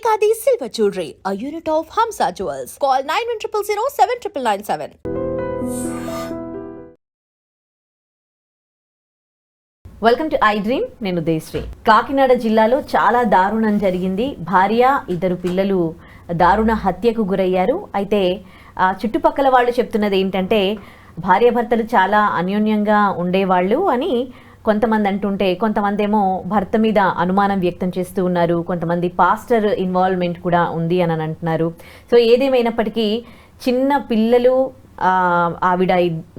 Ekadi Silver Jewelry, a unit of Hamza Jewels. Call 9100 7997. Welcome to I dream నేను దేశ్రీ కాకినాడ జిల్లాలో చాలా దారుణం జరిగింది భార్య ఇద్దరు పిల్లలు దారుణ హత్యకు గురయ్యారు అయితే ఆ చుట్టుపక్కల వాళ్ళు చెప్తున్నది ఏంటంటే భార్యాభర్తలు చాలా అన్యోన్యంగా ఉండేవాళ్ళు అని కొంతమంది అంటుంటే కొంతమంది ఏమో భర్త మీద అనుమానం వ్యక్తం చేస్తూ ఉన్నారు. కొంతమంది పాస్టర్ ఇన్వాల్వ్మెంట్ కూడా ఉంది అని అంటున్నారు. సో ఏదేమైనప్పటికీ చిన్న పిల్లలు ఆవిడ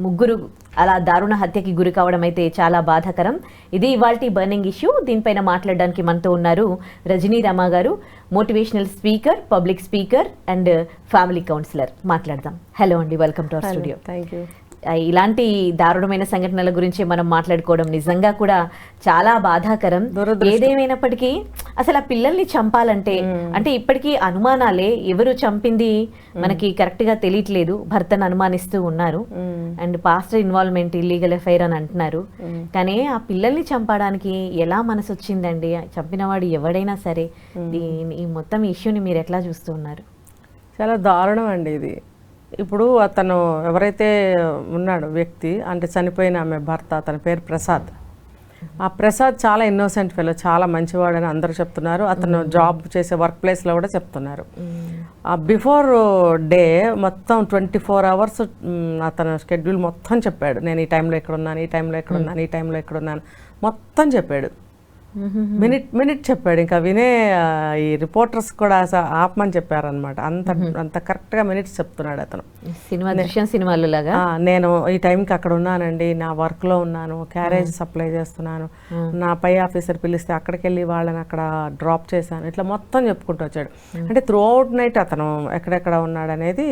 ముగ్గురు అలా దారుణ హత్యకి గురి కావడం అయితే చాలా బాధాకరం. ఇది ఇవాల్టి బర్నింగ్ ఇష్యూ. దీనిపైన మాట్లాడడానికి మనతో ఉన్నారు Rajani Rama garu motivational speaker public speaker and family counsellor. మాట్లాడదాం. హలో అండి. Welcome to our studio. Thank you ఇలాంటి దారుణమైన సంఘటనల గురించి మనం మాట్లాడుకోవడం నిజంగా కూడా చాలా బాధాకరం. ఏదేమైనప్పటికీ అసలు ఆ పిల్లల్ని చంపాలంటే అంటే ఇప్పటికీ అనుమానాలే. ఎవరు చంపింది మనకి కరెక్ట్గా తెలియట్లేదు. భర్తను అనుమానిస్తూ ఉన్నారు. And pastor involvement illegal affair అని అంటున్నారు. కానీ ఆ పిల్లల్ని చంపడానికి ఎలా మనసు వచ్చిందండి? చంపినవాడు ఎవడైనా సరే దీని ఈ మొత్తం ఇష్యూని మీరు ఎట్లా చూస్తూ ఉన్నారు? చాలా దారుణం అండి ఇది. ఇప్పుడు అతను ఎవరైతే ఉన్నాడు వ్యక్తి అంటే చనిపోయిన ఆమె భర్త అతని పేరు ప్రసాద్. ఆ ప్రసాద్ చాలా ఇన్నోసెంట్ ఫెలో చాలా మంచివాడని అందరూ చెప్తున్నారు. అతను జాబ్ చేసే వర్క్ ప్లేస్లో కూడా చెప్తున్నారు. ఆ బిఫోర్ డే మొత్తం ట్వంటీ ఫోర్ అవర్స్ అతను షెడ్యూల్ మొత్తం చెప్పాడు. నేను ఈ టైంలో ఎక్కడ ఉన్నాను ఈ టైంలో ఎక్కడ ఉన్నాను ఈ టైంలో ఎక్కడ ఉన్నాను. మొత్తం చెప్పాడు. మినిట్ మినిట్ చెప్పాడు. ఇంకా వినే ఈ రిపోర్టర్స్ కూడా ఆపమని చెప్పారనమాట అంత అంత కరెక్ట్గా మినిట్స్ చెప్తున్నాడు అతను. సినిమా దృశ్యం సినిమాలు లాగా నేను ఈ టైంకి అక్కడ ఉన్నానండి. నా వర్క్లో ఉన్నాను. క్యారేజ్ సప్లై చేస్తున్నాను. నా పై ఆఫీసర్ పిలిస్తే అక్కడికి వెళ్ళి వాళ్ళని అక్కడ డ్రాప్ చేశాను. ఇట్లా మొత్తం చెప్పుకుంటూ వచ్చాడు. అంటే త్రూ అవుట్ నైట్ అతను ఎక్కడెక్కడ ఉన్నాడు అనేది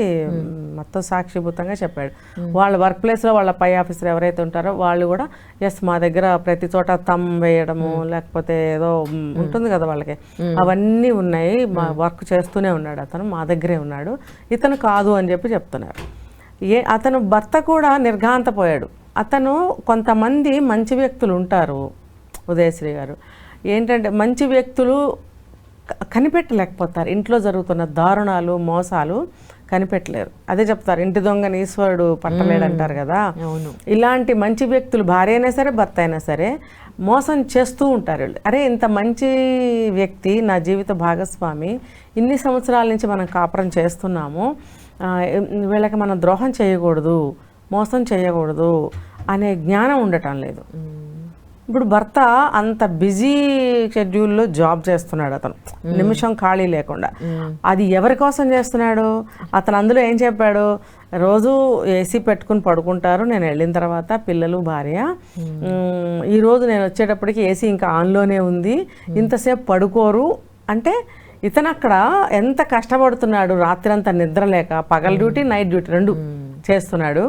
మొత్తం సాక్షిభూతంగా చెప్పాడు. వాళ్ళ వర్క్ ప్లేస్లో వాళ్ళ పై ఆఫీసర్ ఎవరైతే ఉంటారో వాళ్ళు కూడా ఎస్ మా దగ్గర ప్రతి చోట తమ్ వేయడము లేకపోతే ఏదో మ్, ఉంటుంది కదా వాళ్ళకి. అవన్నీ ఉన్నాయి. మా వర్క్ చేస్తూనే ఉన్నాడు అతను మా దగ్గరే ఉన్నాడు. ఇతను కాదు అని చెప్పి చెప్తున్నారు. ఏ అతను భర్త కూడా నిర్ఘాంతపోయాడు. అతను కొంతమంది మంచి వ్యక్తులు ఉంటారు ఉదయశ్రీ గారు. ఏంటంటే మంచి వ్యక్తులు కనిపెట్టలేకపోతారు. ఇంట్లో జరుగుతున్న దారుణాలు మోసాలు కనిపెట్టలేరు. అదే చెప్తారు ఇంటి దొంగని ఈశ్వరుడు పట్టలేడు అంటారు కదా. అవును. ఇలాంటి మంచి వ్యక్తులు భార్య అయినా సరే భర్త అయినా సరే మోసం చేస్తూ ఉంటారు వీళ్ళు. అరే ఇంత మంచి వ్యక్తి నా జీవిత భాగస్వామి ఇన్ని సంవత్సరాల నుంచి మనం కాపురం చేస్తున్నాము వీళ్ళకి మనం ద్రోహం చేయకూడదు మోసం చేయకూడదు అనే జ్ఞానం ఉండటం లేదు. ఇప్పుడు భర్త అంత బిజీ షెడ్యూల్లో జాబ్ చేస్తున్నాడు అతను. నిమిషం ఖాళీ లేకుండా. అది ఎవరి కోసం చేస్తున్నాడు? అతను అందులో ఏం చెప్పాడు? రోజు ఏసీ పెట్టుకుని పడుకుంటారు నేను వెళ్ళిన తర్వాత పిల్లలు భార్య. మ్, ఈ రోజు నేను వచ్చేటప్పటికి ఏసీ ఇంకా ఆన్లోనే ఉంది. ఇంతసేపు పడుకోరు. అంటే ఇతను అక్కడ ఎంత కష్టపడుతున్నాడు రాత్రంతా నిద్ర లేక పగల డ్యూటీ నైట్ డ్యూటీ రెండు చేస్తున్నాడు.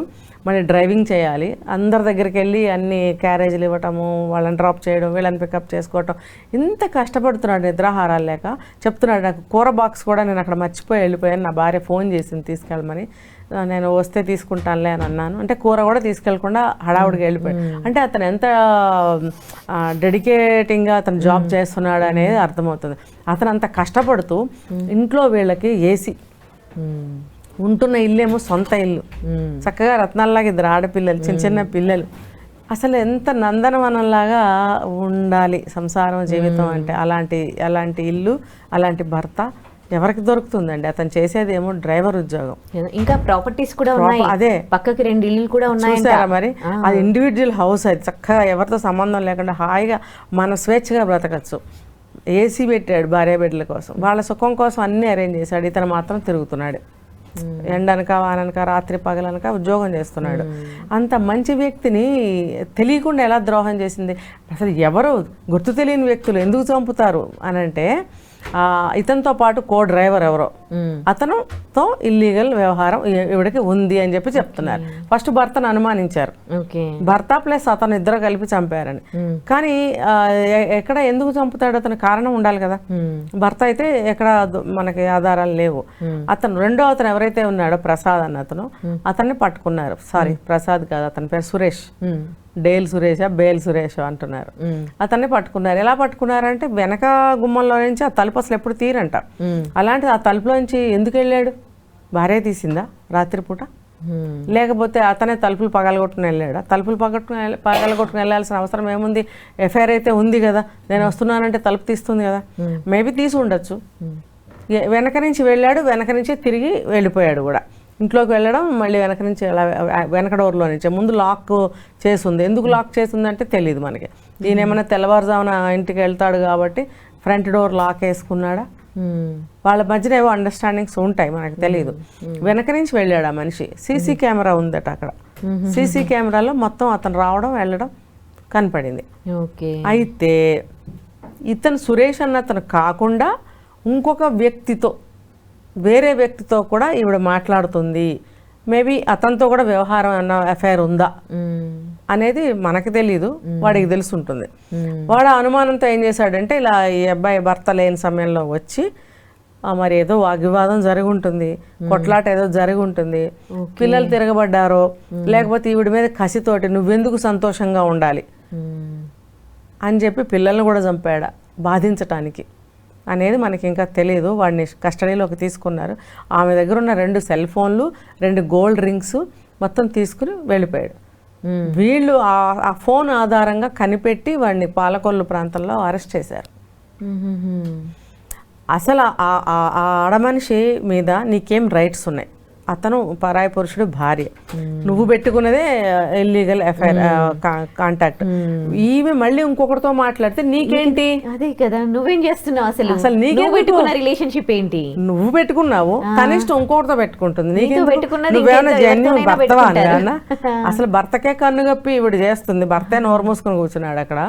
మరి డ్రైవింగ్ చేయాలి. అందరి దగ్గరికి వెళ్ళి అన్ని క్యారేజీలు ఇవ్వటము వాళ్ళని డ్రాప్ చేయడం వీళ్ళని పికప్ చేసుకోవటం. ఇంత కష్టపడుతున్నాడు నిద్రాహారాలు లేక. చెప్తున్నాడు నాకు కూర బాక్స్ కూడా నేను అక్కడ మర్చిపోయి వెళ్ళిపోయాను. నా భార్య ఫోన్ చేసింది తీసుకెళ్ళమని. నేను వస్తే తీసుకుంటానులే అని అన్నాను. అంటే కూర కూడా తీసుకెళ్ళకుండా హడావుడిగా వెళ్ళిపోయాడు. అంటే అతను ఎంత డెడికేటింగ్గా అతను జాబ్ చేస్తున్నాడు అనేది అర్థమవుతుంది. అతను అంత కష్టపడుతూ ఇంట్లో వీళ్ళకి ఏసీ ఉంటున్న ఇల్లేమో సొంత ఇల్లు. చక్కగా రత్నాల్లాగా ఇద్దరు ఆడపిల్లలు చిన్న చిన్న పిల్లలు. అసలు ఎంత నందనవనంలాగా ఉండాలి సంసారం జీవితం అంటే. అలాంటి అలాంటి ఇల్లు అలాంటి భర్త ఎవరికి దొరుకుతుందండి? అతను చేసేది ఏమో డ్రైవర్ ఉద్యోగం. ఇంకా ప్రాపర్టీస్ కూడా ఉన్నాయి. అదే. పక్కకి రెండు ఇల్లు కూడా ఉన్నాయంట. చూసారా మరి? అది ఇండివిజువల్ హౌస్ అది. చక్కగా ఎవరితో సంబంధం లేకుండా హాయిగా మన స్వేచ్ఛగా బ్రతకచ్చు. ఏసీ పెట్టాడు భార్య బిడ్డల కోసం. వాళ్ళ సుఖం కోసం అన్ని అరేంజ్ చేశాడు. ఇతను మాత్రం తిరుగుతున్నాడు. ఎండనక వాననక రాత్రి పగలనక ఉద్యోగం చేస్తున్నాడు. అంత మంచి వ్యక్తిని తెలియకుండా ఎలా ద్రోహం చేసింది? అసలు ఎవరు గుర్తు తెలియని వ్యక్తులు ఎందుకు చంపుతారు అని అంటే ఆ, ఇతనితో పాటు కో డ్రైవర్ ఎవరో అతనుతో ఇల్లీగల్ వ్యవహారం ఈవిడకి ఉంది అని చెప్పి చెప్తున్నారు. ఫస్ట్ భర్తను అనుమానించారు. భర్త ప్లస్ అతను ఇద్దరు కలిపి చంపారని. కానీ ఎక్కడ ఎందుకు చంపుతాడు? అతను కారణం ఉండాలి కదా. భర్త అయితే ఎక్కడ మనకి ఆధారాలు లేవు. అతను రెండో అతను ఎవరైతే ఉన్నాడో ప్రసాద్ అన్న అతను అతన్ని పట్టుకున్నారు. సారీ ప్రసాద్ కాదు అతని పేరు సురేష్. డేల్ సురేష బేల్ సురేష అంటున్నారు. అతన్ని పట్టుకున్నారు. ఎలా పట్టుకున్నారంటే వెనక గుమ్మంలో నుంచి ఆ తలుపు అసలు ఎప్పుడు తీరంట. అలాంటిది ఆ తలుపులో నుంచి ఎందుకు వెళ్ళాడు? భార్య తీసిందా రాత్రిపూట? లేకపోతే అతనే తలుపులు పగలగొట్టుకుని వెళ్ళాడా? తలుపులు పగట్టుకుని పగలగొట్టుకుని వెళ్ళాల్సిన అవసరం ఏముంది? ఎఫ్ఐఆర్ అయితే ఉంది కదా. నేను వస్తున్నానంటే తలుపు తీస్తుంది కదా. మేబీ తీసి ఉండొచ్చు. వెనక నుంచి వెళ్ళాడు వెనక నుంచి తిరిగి వెళ్ళిపోయాడు కూడా. ఇంట్లోకి వెళ్ళడం మళ్ళీ వెనక నుంచి అలా వెనక డోర్లో నుంచి ముందు లాక్ చేసింది. ఎందుకు లాక్ చేసింది అంటే తెలియదు మనకి. ఈయన ఏమైనా తెల్లవారుజామున ఇంటికి వెళ్తాడు కాబట్టి ఫ్రంట్ డోర్ లాక్ వేసుకున్నాడా? వాళ్ళ మధ్యన ఏవో అండర్స్టాండింగ్స్ ఉంటాయి మనకు తెలియదు వెనక నుంచి వెళ్ళాడు ఆ మనిషి. సీసీ కెమెరా ఉందట అక్కడ. సీసీ కెమెరాలో మొత్తం అతను రావడం వెళ్ళడం కనపడింది. ఓకే. అయితే ఇతను సురేష్ అన్న అతను కాకుండా ఇంకొక వ్యక్తితో వేరే వ్యక్తితో కూడా ఈవిడ మాట్లాడుతుంది. మేబీ అతనితో కూడా వ్యవహారం అన్న అఫైర్ ఉందా? అనేది మనకి తెలీదు. వాడికి తెలిసి ఉంటుంది వాడు అనుమానంతో ఏం చేశాడంటే ఇలా ఈ అబ్బాయి భర్త లేని సమయంలో వచ్చి మరి ఏదో వాగ్వివాదం జరిగి ఉంటుంది కొట్లాట ఏదో జరిగి ఉంటుంది పిల్లలు తిరగబడ్డారో లేకపోతే ఈవిడ మీద కసితోటి నువ్వెందుకు సంతోషంగా ఉండాలి? అని చెప్పి పిల్లల్ని కూడా చంపాడా బాధించటానికి. అనేది మనకి ఇంకా తెలియదు వాడిని కస్టడీలోకి తీసుకున్నారు. ఆమె దగ్గర ఉన్న రెండు సెల్ ఫోన్లు రెండు గోల్డ్ రింగ్స్ మొత్తం తీసుకుని వెళ్ళిపోయాడు. వీళ్ళు ఆ- ఆ ఫోన్ ఆధారంగా కనిపెట్టి వాడిని పాలకొల్లు ప్రాంతంలో అరెస్ట్ చేశారు. అసలు ఆ ఆడమనిషి మీద నీకేం రైట్స్ ఉన్నాయి? అతను పరాయి పురుషుడు భార్య. నువ్వు పెట్టుకున్నదే ఇల్లీగల్ ఎఫ్ఐఆర్ కాంటాక్ట్ ఈమె మళ్ళీ ఇంకొకరితో మాట్లాడితే నీకేంటి? అదే కదా నువ్వేం చేస్తున్నావు అసలు? అసలు? నువ్వు పెట్టుకున్న రిలేషన్షిప్ ఏంటి? నువ్వు పెట్టుకున్నావు కనిష్టం ఇంకొకరితో పెట్టుకుంటుంది. నువ్వేమైనా జెన్యున్ భర్తవా? అసలు భర్తకే కన్ను కప్పి ఇవిడ చేస్తుంది భర్తే నోరు మూసుకొని కూర్చున్నాడు అక్కడ.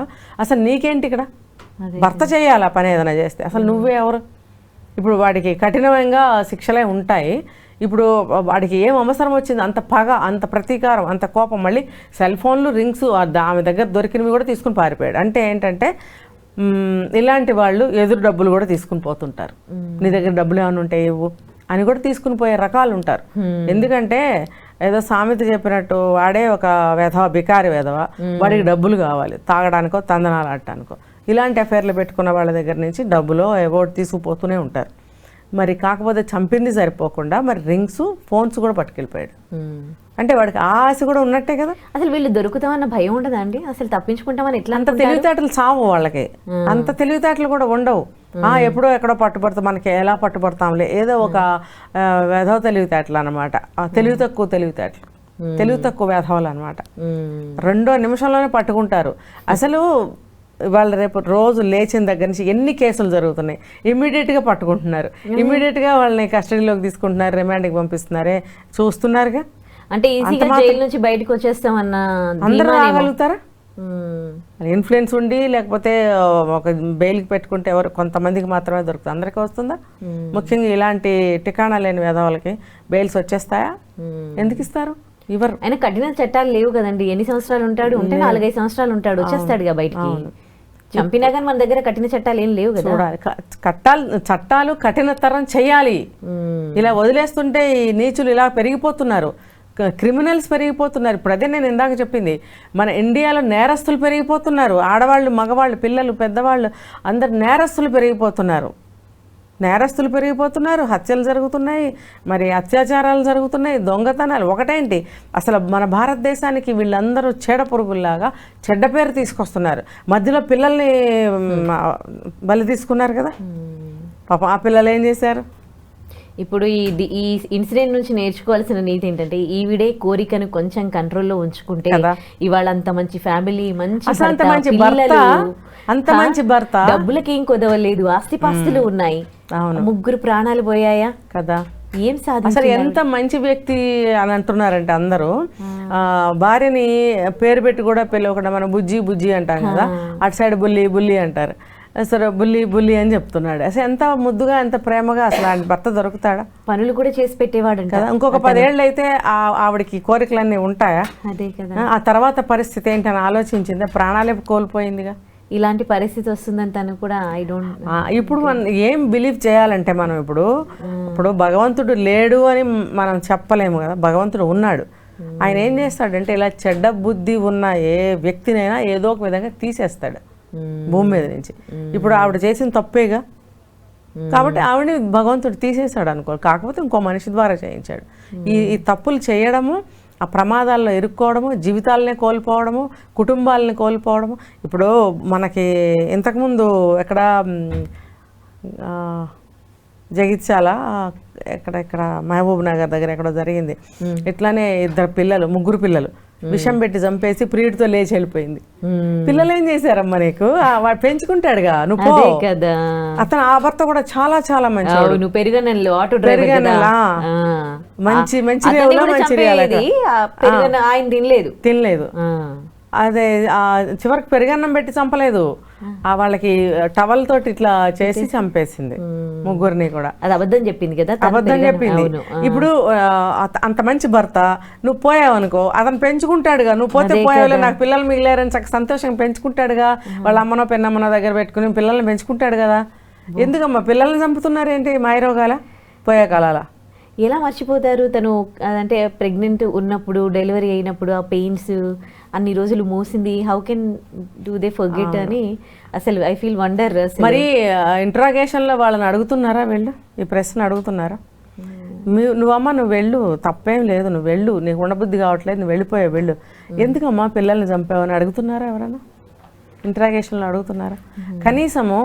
అసలు నీకేంటి ఇక్కడ? భర్త చేయాలి ఆ పని ఏదైనా చేస్తే. అసలు నువ్వే ఎవరు? ఇప్పుడు వాడికి కఠినంగా శిక్షలే ఉంటాయి. ఇప్పుడు వాడికి ఏం అవసరం వచ్చింది? అంత పగ అంత ప్రతీకారం అంత కోపం. మళ్ళీ సెల్ ఫోన్లు రింగ్స్ ఆమె దగ్గర దొరికినవి కూడా తీసుకుని పారిపోయాడు. అంటే ఏంటంటే ఇలాంటి వాళ్ళు ఎదురు డబ్బులు కూడా తీసుకుని పోతుంటారు. నీ దగ్గర డబ్బులు ఏమైనా ఉంటాయి ఇవ్వు అని కూడా తీసుకుని పోయే రకాలు ఉంటారు. ఎందుకంటే ఏదో సామెత చెప్పినట్టు వాడే ఒక వెధవ బికారి వెధవ. వాడికి డబ్బులు కావాలి. తాగడానికో తందనాలు ఆడటానికో. ఇలాంటి అఫైర్లు పెట్టుకున్న వాళ్ళ దగ్గర నుంచి డబ్బులో ఏవో తీసుకుపోతూనే ఉంటారు. మరి కాకపోతే చంపింది సరిపోకుండా మరి రింగ్స్ ఫోన్స్ కూడా పట్టుకెళ్ళిపోయాడు. అంటే వాడికి ఆశ కూడా ఉన్నట్టే కదా? అసలు వీళ్ళు దొరుకుతామన్న భయం ఉండదా అండి? అసలు తప్పించుకుంటామని ఎట్లా అంత తెలివితేటలు చావు వాళ్ళకి. అంత తెలివితేటలు కూడా ఉండవు. ఆ ఎప్పుడో ఎక్కడో పట్టుబడతాం మనకి ఎలా పట్టుబడతాంలే ఏదో ఒక ఆ, వెధవ తెలివితేటలు అనమాట తెలివి తక్కువ తెలివితేటలు. తెలివి తక్కువ వెధవలు అనమాట రెండో నిమిషంలోనే పట్టుకుంటారు. అసలు వాళ్ళు రేపు రోజు లేచిన దగ్గర నుంచి ఎన్ని కేసులు జరుగుతున్నాయి? ఇమ్మీడియట్గా పట్టుకుంటున్నారు. ఇమ్మీడియట్గా వాళ్ళని కస్టడీలోకి తీసుకుంటున్నారు రిమాండ్కి పంపిస్తున్నారే. చూస్తున్నారుగా? అంటే ఈజీగా జైలు నుంచి బయటకు వచ్చేస్తామన్న అందరూ. రాగలుగుతారా. ఇన్ఫ్లుయెన్స్ ఉండి లేకపోతే ఒక బెయిల్కి పెట్టుకుంటే ఎవరు కొంతమందికి మాత్రమే దొరుకుతుంది. అందరికీ వస్తుందా? ముఖ్యంగా ఇలాంటి టికాణా లేని వేదవాళ్ళకి బెయిల్స్ వచ్చేస్తాయా? ఎందుకు ఇస్తారు? ఇవ్వరు ఆయన కఠిన చట్టాలు లేవు కదండి. ఎన్ని సంవత్సరాలు ఉంటాడు? ఉంటే నాలుగైదు సంవత్సరాలు ఉంటాడు. వచ్చేస్తాడుగా బయటికి. చంపినా కానీ మన దగ్గర కఠిన చట్టాలు ఏం లేవు కదా. చూడాలి. కట్టాలు చట్టాలు కఠినతరం చేయాలి. ఇలా వదిలేస్తుంటే ఈ నీచులు ఇలా పెరిగిపోతున్నారు. క్రిమినల్స్ పెరిగిపోతున్నారు. ఇప్పుడు అదే నేను ఇందాక చెప్పింది. మన ఇండియాలో నేరస్తులు పెరిగిపోతున్నారు. ఆడవాళ్ళు మగవాళ్ళు పిల్లలు పెద్దవాళ్ళు అందరు నేరస్తులు పెరిగిపోతున్నారు. నేరస్తులు పెరిగిపోతున్నారు హత్యలు జరుగుతున్నాయి మరి అత్యాచారాలు జరుగుతున్నాయి దొంగతనాలు. ఒకటేంటి? అసలు మన భారతదేశానికి వీళ్ళందరూ చీడ పురుగుల్లాగా చెడ్డ పేరు తీసుకొస్తున్నారు. మధ్యలో పిల్లల్ని బలి తీసుకున్నారు కదా? పాపం ఆ పిల్లలు ఏం చేశారు? ఇప్పుడు ఈ ఈ ఇన్సిడెంట్ నుంచి నేర్చుకోవాల్సిన నీతి ఏంటంటే ఈవిడే కోరికను కొంచెం కంట్రోల్లో ఉంచుకుంటే. ఇవాళ అంత మంచి ఫ్యామిలీ మంచి అంత మంచి భర్త, అంత? మంచి భర్త. డబ్బులకేం కొదవలేదు ఆస్తిపాస్తులు ఉన్నాయి. ముగ్గురు ప్రాణాలు పోయాయా? కదా. ఏం అసలు ఎంత మంచి వ్యక్తి అని అంటున్నారంటే అందరూ. ఆ, భార్యని పేరు పెట్టి కూడా పిలవకుండా మనం బుజ్జి బుజ్జి అంటాం కదా. అటు సైడ్ బుల్లి బుల్లి అంటారు. అసలు బుల్లి బుల్లి అని చెప్తున్నాడు. అసలు ఎంత ముద్దుగా ఎంత ప్రేమగా అసలు ఆయన భర్త దొరుకుతాడా? పనులు కూడా చేసి పెట్టేవాడంట. కదా. ఇంకొక పదేళ్ళు అయితే ఆ- ఆవిడకి కోరికలన్నీ ఉంటాయా? అదే కదా. ఆ తర్వాత పరిస్థితి ఏంటని ఆలోచించిందా? ప్రాణాలే కోల్పోయిందిగా? ఇలాంటి పరిస్థితి వస్తుందని తను కూడా ఐ డోంట్ ఇప్పుడు మనం ఏం బిలీవ్ చేయాలంటే మనం ఇప్పుడు ఇప్పుడు భగవంతుడు లేడు అని మనం చెప్పలేము కదా భగవంతుడు ఉన్నాడు. ఆయన ఏం చేస్తాడంటే ఇలా చెడ్డ బుద్ధి ఉన్న ఏ వ్యక్తినైనా ఏదో ఒక విధంగా తీసేస్తాడు భూమి మీద నుంచి. ఇప్పుడు ఆవిడ చేసిన తప్పేగా? కాబట్టి ఆవిడని భగవంతుడు తీసేశాడు అనుకో కాకపోతే ఇంకో మనిషి ద్వారా చేయించాడు. ఈ ఈ తప్పులు చేయడము ఆ ప్రమాదాల్లో ఇరుక్కోవడము జీవితాలనే కోల్పోవడము కుటుంబాలని కోల్పోవడము. ఇప్పుడు మనకి ఇంతకుముందు ఎక్కడ జగిత్యాల ఎక్కడ ఇక్కడ మహబూబ్ నగర్ దగ్గర ఎక్కడో జరిగింది. ఇట్లానే ఇద్దరు పిల్లలు ముగ్గురు పిల్లలు. విషం పెట్టి చంపేసి ప్రియుడితో లేచి వెళ్ళిపోయింది. పిల్లలు ఏం చేశారమ్మా నీకు? వాడు పెంచుకుంటాడుగా నువ్వు కదా. అతను ఆ భర్త కూడా చాలా చాలా మంచి అవును పెరుగన్నెలు ఆటో డ్రైవర్. మంచి మంచి మంచి ఆయన తినలేదు. తినలేదు. అదే చివరికి పెరుగన్నం పెట్టి చంపలేదు. ఆ వాళ్ళకి టవల్ తోటి ఇట్లా చేసి చంపేసింది ముగ్గురిని కూడా. అది అబద్ధం చెప్పింది కదా? అబద్ధం చెప్పింది. ఇప్పుడు అత- అంత మంచి భర్త నువ్వు పోయావు అనుకో అతను పెంచుకుంటాడుగా. నువ్వు పోతే పోయావులే నాకు పిల్లలు మిగిలారని చక్క సంతోషంగా పెంచుకుంటాడుగా. వాళ్ళ అమ్మనో పెన్నమ్మనో దగ్గర పెట్టుకుని పిల్లల్ని పెంచుకుంటాడు కదా. ఎందుకమ్మా? పిల్లల్ని చంపుతున్నారేంటి మాయరోగాల పోయే కాలాల. ఎలా మర్చిపోతారు? తను అంటే ప్రెగ్నెంట్ ఉన్నప్పుడు డెలివరీ అయినప్పుడు ఆ పెయిన్స్ అన్ని రోజులు మోసింది. How can do they forget అని అసలు ఐ ఫీల్ వండర్ మరి ఇంట్రాగేషన్లో వాళ్ళని అడుగుతున్నారా వెళ్ళు? ఈ ప్రశ్న అడుగుతున్నారా? మీ నువ్వమ్మ నువ్వు వెళ్ళు. తప్పేం లేదు. నువ్వు వెళ్ళు. నీకు ఉండబుద్ధి కావట్లేదు. నువ్వు వెళ్ళిపోయావు వెళ్ళు. ఎందుకమ్మా పిల్లల్ని చంపావని అడుగుతున్నారా ఎవరైనా ఇంట్రాగేషన్లో అడుగుతున్నారా? కనీసము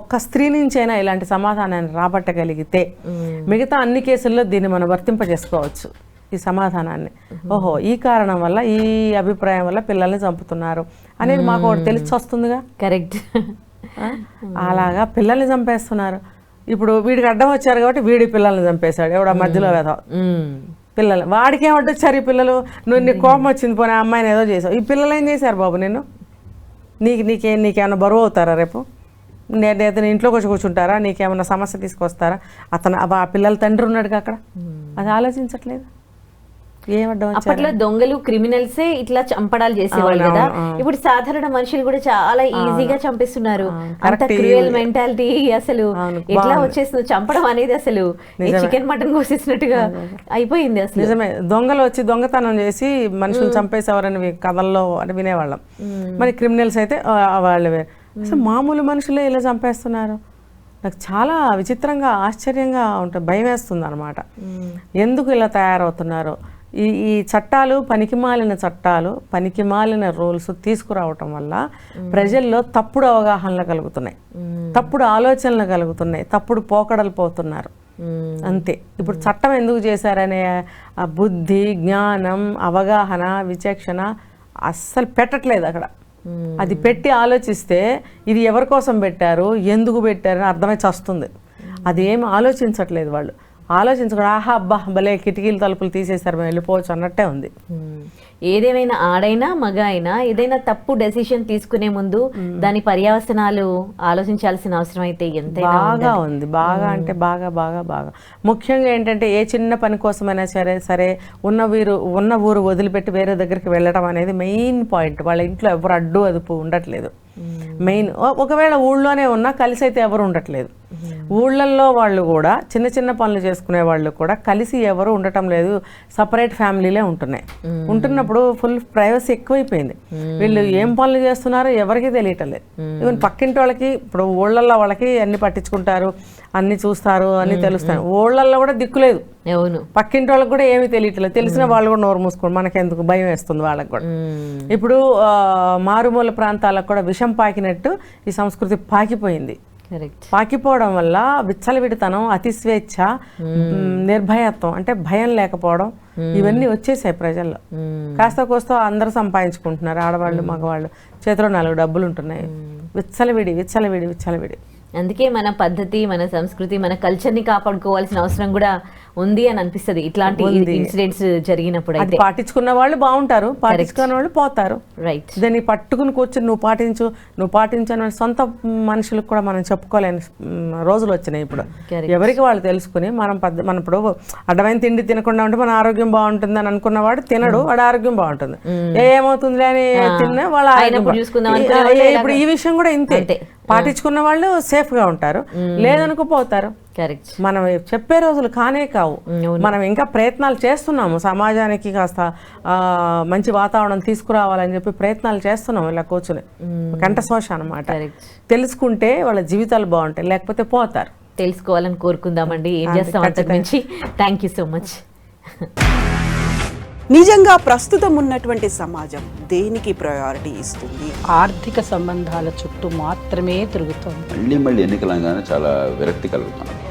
ఒక్క స్త్రీ నుంచైనా ఇలాంటి సమాధానాన్ని రాబట్టగలిగితే మిగతా అన్ని కేసుల్లో దీన్ని మనం వర్తింపజేసుకోవచ్చు. ఈ సమాధానాన్ని. ఓహో ఈ కారణం వల్ల ఈ అభిప్రాయం వల్ల పిల్లల్ని చంపుతున్నారు అనేది మాకు ఒకటి తెలిసి వస్తుందిగా. కరెక్ట్? అలాగా పిల్లల్ని చంపేస్తున్నారు. ఇప్పుడు వీడికి అడ్డం వచ్చారు కాబట్టి వీడి పిల్లల్ని చంపేశాడు. ఎవడ మధ్యలో వేద పిల్లలు వాడికి ఏం అడ్డొచ్చారు ఈ పిల్లలు? నువ్వు నీ కోపం వచ్చింది పోనీ అమ్మాయిని ఏదో చేసావు. ఈ పిల్లలు ఏం చేశారు బాబు నేను నీకు నీకే నీకేమైనా బరువు అవుతారా రేపు? నేను ఏదైనా ఇంట్లోకి వచ్చి కూర్చుంటారా? నీకేమైనా సమస్య తీసుకొస్తారా? అతను ఆ పిల్లల తండ్రి ఉన్నాడుగా అక్కడ. అది ఆలోచించట్లేదు. వచ్చారు అప్పట్లో దొంగలు క్రిమినల్సే ఇట్లా చంపడాలు చేసేవాళ్ళు కదా. ఇప్పుడు సాధారణ మనుషులు కూడా చాలా ఈజీగా చంపిస్తున్నారు. అంత క్రూయల్ మెంటాలిటీ అసలు ఎట్లా వచ్చేస్తుంది చంపడం అనేది అసలు చికెన్ మటన్ కోసేసినట్టుగా అయిపోయింది అసలు. నిజమే. దొంగలు వచ్చి దొంగతనం చేసి మనుషులు చంపేసేవారని కథల్లో అని వినేవాళ్ళం. మరి క్రిమినల్స్ అయితే వాళ్ళు. అసలు మామూలు మనుషులే ఇలా చంపేస్తున్నారు? నాకు చాలా విచిత్రంగా ఆశ్చర్యంగా ఉంటుంది భయం వేస్తుంది అనమాట ఎందుకు ఇలా తయారవుతున్నారు? ఈ ఈ చట్టాలు పనికిమాలిన చట్టాలు పనికిమాలిన రూల్స్ తీసుకురావటం వల్ల ప్రజల్లో తప్పుడు అవగాహనలు కలుగుతున్నాయి. తప్పుడు ఆలోచనలు కలుగుతున్నాయి. తప్పుడు పోకడలు పోతున్నారు. అంతే. ఇప్పుడు చట్టం ఎందుకు చేశారనే బుద్ధి జ్ఞానం అవగాహన విచక్షణ అస్సలు పెట్టట్లేదు అక్కడ. అది పెట్టి ఆలోచిస్తే ఇది ఎవరి కోసం పెట్టారు ఎందుకు పెట్టారు అని అర్థమై చస్తుంది. అది ఏం ఆలోచించట్లేదు వాళ్ళు. ఆలోచించకుండా ఆహా అబ్బా భలే కిటికీలు తలుపులు తీసేశారు మేము వెళ్ళిపోవచ్చు అన్నట్టే ఉంది. ఏదేమైనా ఆడైనా మగ అయినా ఏదైనా తప్పు డెసిషన్ తీసుకునే ముందు దాని పర్యవసనాలు ఆలోచించాల్సిన అవసరం అయితే ఎంతైనా బాగా ఉంది. బాగా అంటే బాగా బాగా బాగా. ముఖ్యంగా ఏంటంటే ఏ చిన్న పని కోసమైనా సరే సరే ఉన్న వీరు ఉన్న ఊరు వదిలిపెట్టి వేరే దగ్గరికి వెళ్ళడం అనేది మెయిన్ పాయింట్. వాళ్ళ ఇంట్లో ఎవరు అడ్డు అదుపు ఉండట్లేదు. మెయిన్ ఒకవేళ ఊళ్ళోనే ఉన్నా కలిసి అయితే ఎవరు ఉండట్లేదు. ఊళ్ళల్లో వాళ్ళు కూడా చిన్న చిన్న పనులు చేసుకునే వాళ్ళు కూడా కలిసి ఎవరు ఉండటం లేదు. సపరేట్ ఫ్యామిలీలే ఉంటున్నాయి. ఉంటున్నప్పుడు ఫుల్ ప్రైవసీ ఎక్కువైపోయింది. వీళ్ళు ఏం పనులు చేస్తున్నారో ఎవరికీ తెలియటం లేదు ఈవెన్ పక్కింటి వాళ్ళకి ఇప్పుడు ఊళ్ళల్లో వాళ్ళకి అన్ని పట్టించుకుంటారు అన్ని చూస్తారు అన్ని తెలుస్తాయి ఊళ్ళల్లో కూడా దిక్కులేదు అవును. పక్కింటి వాళ్ళకి కూడా ఏమీ తెలియట్లేదు. తెలిసిన వాళ్ళు కూడా నోరు మూసుకోండి మనకెందుకు? భయం వేస్తుంది వాళ్ళకి కూడా. ఇప్పుడు మారుమూల ప్రాంతాలకు కూడా విషం పాకినట్టు ఈ సంస్కృతి పాకిపోయింది. పాకిపోవడం వల్ల విచ్చలవిడితనం అతి స్వేచ్ఛ నిర్భయత్వం అంటే భయం లేకపోవడం ఇవన్నీ వచ్చేసాయి ప్రజల్లో. కాస్త కోస్త అందరూ సంపాదించుకుంటున్నారు ఆడవాళ్ళు మగవాళ్ళు. చేతిలో నాలుగు డబ్బులు ఉంటున్నాయి విచ్చలవిడి విచ్చలవిడి విచ్చలవిడి. అందుకే మన పద్ధతి మన సంస్కృతి మన కల్చర్ని కాపాడుకోవాల్సిన అవసరం కూడా ఉంది అని అనిపిస్తది. ఇట్లాంటి ఇన్సిడెంట్స్ జరిగినప్పుడు అది అయితే పాటించుకున్న వాళ్ళు బాగుంటారు. పాటించుకున్న వాళ్ళు పోతారు. రైట్ దాన్ని పట్టుకుని కూర్చుని నువ్వు పాటించు నువ్వు పాటించు సొంత మనుషులకు కూడా మనం చెప్పుకోలేని రోజులు వచ్చినాయి ఇప్పుడు. ఎవరికి వాళ్ళు తెలుసుకుని మనం మనం ఇప్పుడు అడ్డమైన తిండి తినకుండా ఉంటే మన ఆరోగ్యం బాగుంటుంది అని అనుకున్నవాడు తినడు వాడు ఆరోగ్యం బాగుంటుంది. ఏమవుతుంది అని తిన్నా వాళ్ళ ఇప్పుడు ఈ విషయం కూడా ఇంతే. పాటించుకున్న వాళ్ళు సేఫ్గా ఉంటారు లేదనుకోపోతారు కరెక్ట్ మనం చెప్పే రోజులు కానే కావు. మనం ఇంకా ప్రయత్నాలు చేస్తున్నాము. సమాజానికి కాస్త మంచి వాతావరణం తీసుకురావాలని చెప్పి ప్రయత్నాలు చేస్తున్నాం ఇలా కూర్చుని. కంఠశోష అనమాట తెలుసుకుంటే వాళ్ళ జీవితాలు బాగుంటాయి లేకపోతే పోతారు. తెలుసుకోవాలని కోరుకుందామండి. ఏం చేస్తాం అంతకు మించి? థ్యాంక్ యూ సో మచ్ నిజంగా ప్రస్తుతం ఉన్నటువంటి సమాజం దేనికి ప్రయారిటీ ఇస్తుంది? ఆర్థిక సంబంధాల చుట్టూ మాత్రమే తిరుగుతోంది. మళ్ళీ మళ్ళీ ఎన్నికలంగానే చాలా విరక్తి కలుగుతాను